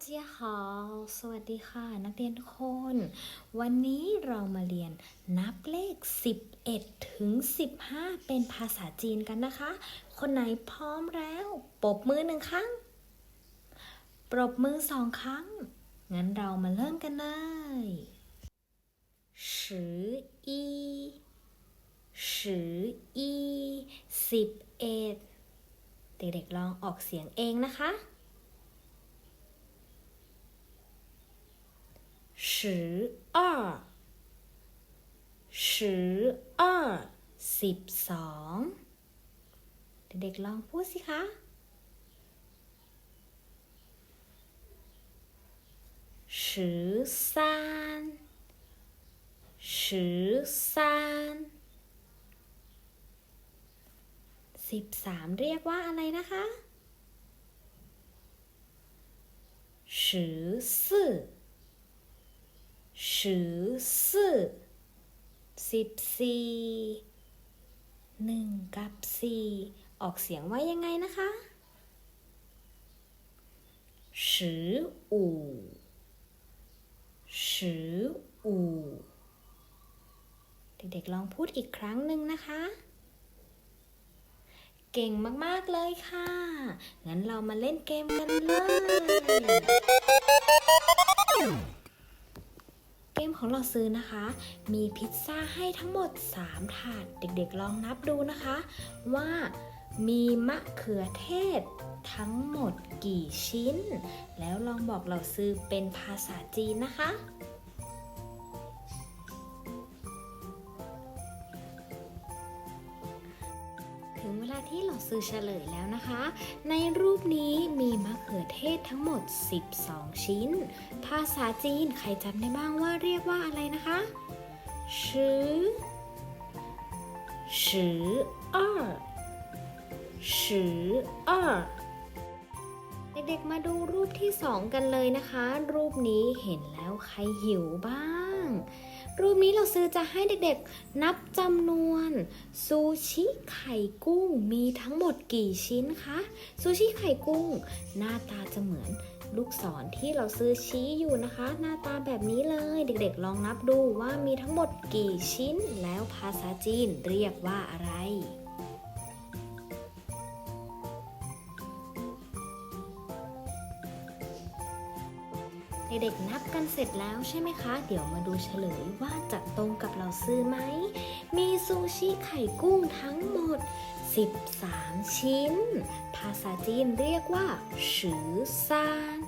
เจียหอสวัสดีค่ะ นักเรียนทุกคน วันนี้เรามาเรียนนับเลข 11 ถึง 15 เป็นภาษาจีนกันนะคะ คนไหนพร้อมแล้ว ปรบมือหนึ่งครั้ง ปรบมือสองครั้ง งั้นเรามาเริ่มกันเลยสิอีสิอีสิบเอ็ดเด็กๆลองออกเสียงเองนะคะ สิบ二สิบ二สิบสองเด็กๆลองพูดสิคะสิบสามสิบสามสิบสามเรียกว่าอะไรนะคะสิบสี่ สือซื่สิบสี่หนึ่งกับสี่ออกเสียงว่ายังไงนะคะสิบห้าสิบห้าเด็กๆลองพูดอีกครั้งหนึ่งนะคะ เก่งมากๆเลยค่ะ งั้นเรามาเล่นเกมกันเลย ของเราซื้อนะคะ มีพิซซ่าให้ทั้งหมด 3 ถาด เด็กๆลองนับดูนะคะ ว่ามีมะเขือเทศทั้งหมดกี่ชิ้น แล้วลองบอกเราซื้อเป็นภาษาจีนนะคะถึงเวลาที่เราซื้อเฉลยแล้วนะคะ ในรูปนี้มีมะ ขือเทศทั้งหมด 12 ชิ้น ภาษาจีนใครจำได้บ้างว่าเรียกว่าอะไรนะคะชื่อชื่ออ้อชื่ออ้อ เด็กๆมาดูรูปที่สองกันเลยนะคะ รูปนี้เห็นแล้วใครหิวบ้าง รูปนี้เราซื้อจะให้เด็กๆ นับจำนวนซูชิไข่กุ้งมีทั้งหมดกี่ชิ้นคะซูชิไข่กุ้ง หน้าตาจะเหมือนลูกศรที่เราซื้อชี้อยู่นะคะ หน้าตาแบบนี้เลยเด็กๆ ลองนับดูว่ามีทั้งหมดกี่ชิ้นแล้วภาษาจีนเรียกว่าอะไร เด็กๆนับกันเสร็จแล้วใช่ไหมคะ เดี๋ยวมาดูเฉลยว่าจะตรงกับเราซื้อไหม มีซูชิไข่กุ้งทั้งหมด 13 ชิ้น ภาษาจีนเรียกว่าฉือซาน